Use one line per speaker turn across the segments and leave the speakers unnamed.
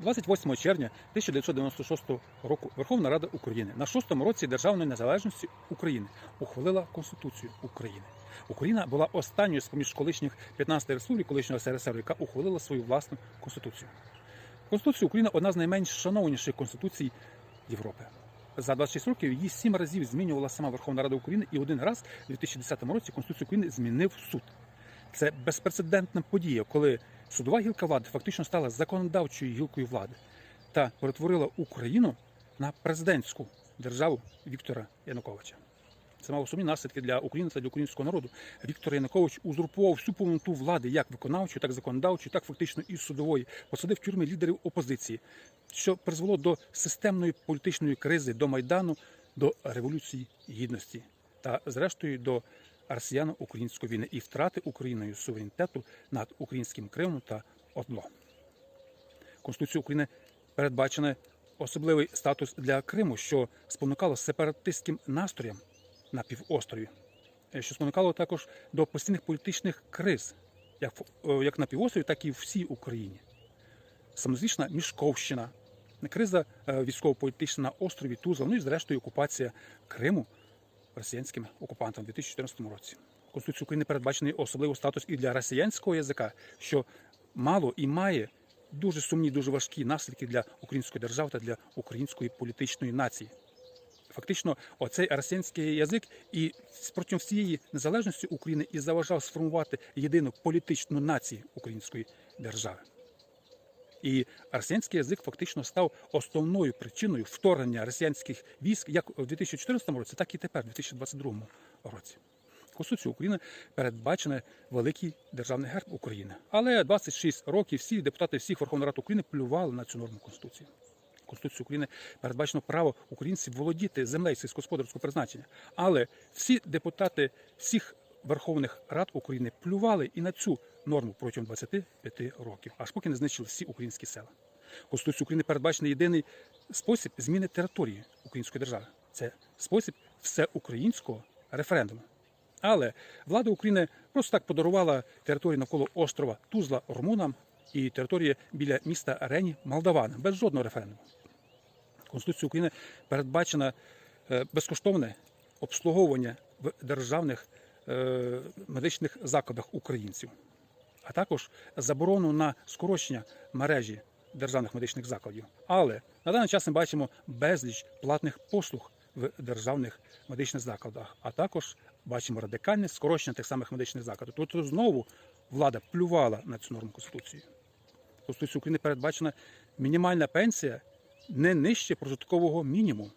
28 червня 1996 року Верховна Рада України на шостому році державної незалежності України ухвалила Конституцію України. Україна була останньою з поміж колишніх 15 республік колишнього СРСР, яка ухвалила свою власну конституцію. Конституція України одна з найменш шановніших конституцій Європи. За 26 років її сім разів змінювала сама Верховна Рада України, і один раз у 2010 році Конституцію України змінив суд. Це безпрецедентна подія, коли судова гілка влади фактично стала законодавчою гілкою влади та перетворила Україну на президентську державу Віктора Януковича. Це мало сумні наслідки для України та для українського народу. Віктор Янукович узурпував всю повноту влади, як виконавчої, так законодавчої, так фактично і судової, посадив тюрми лідерів опозиції, що призвело до системної політичної кризи, до майдану, до революції гідності та, зрештою, до росіяно-української війни і втрати Україною суверенітету над українським Кримом та ОДЛО. Конституція України передбачений особливий статус для Криму, що спонукало сепаратистським настроям на півострові, е, що спонукало також до постійних політичних криз, як, е, як на півострові, так і в всій Україні. Самозвічна Мішковщина, криза е, військово-політична на острові Тузла, ну і зрештою окупація Криму росіянськими окупантами у 2014 році. Конституцією України передбачений особливий статус і для росіянського язика, що мало і має дуже сумні, дуже важкі наслідки для української держави та для української політичної нації. Фактично, оцей росіянський язик і протягом всієї незалежності України і заважав сформувати єдину політичну націю української держави. І росіянський язик фактично став основною причиною вторгнення росіянських військ як у 2014 році, так і тепер, у 2022 році. Конституцію України передбачений великий державний герб України. Але 26 років всі депутати всіх Верховної Ради України плювали на цю норму Конституції. Конституцію України передбачено право українців володіти землею сільськогосподарського призначення. Але всі депутати всіх Верховних Рад України плювали і на цю норму протягом 25 років, аж поки не знищили всі українські села. Конституцію України передбачений єдиний спосіб зміни території української держави. Це спосіб всеукраїнського референдуму. Але влада України просто так подарувала територію навколо острова Тузла румунам і території біля міста Рені Молдаванам без жодного референдуму. Конституцією України передбачено е, безкоштовне обслуговування в державних е, медичних закладах українців, а також заборону на скорочення мережі державних медичних закладів. Але на даний час ми бачимо безліч платних послуг в державних медичних закладах, а також бачимо радикальне скорочення тих самих медичних закладів. Тобто знову влада плювала на цю норму Конституції. Конституцією України передбачена мінімальна пенсія не нижче прожиткового мінімуму.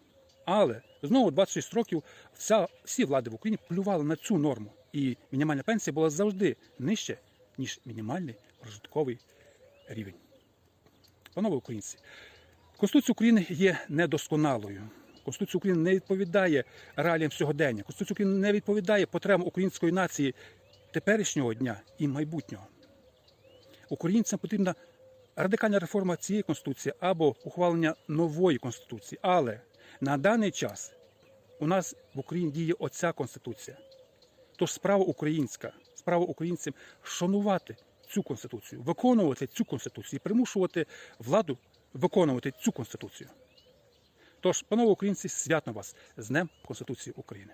Але знову 26 років вся, всі влади в Україні плювали на цю норму. І мінімальна пенсія була завжди нижче, ніж мінімальний прожитковий рівень. Панове українці, Конституція України є недосконалою. Конституція України не відповідає реаліям сьогодення. Конституція України не відповідає потребам української нації теперішнього дня і майбутнього. Українцям потрібна радикальна реформа цієї конституції або ухвалення нової конституції. Але на даний час у нас в Україні діє оця конституція. Тож справа українська, справа українцям шанувати цю конституцію, виконувати цю конституцію, примушувати владу виконувати цю конституцію. Тож, панове українці, святно вас з Днем Конституції України.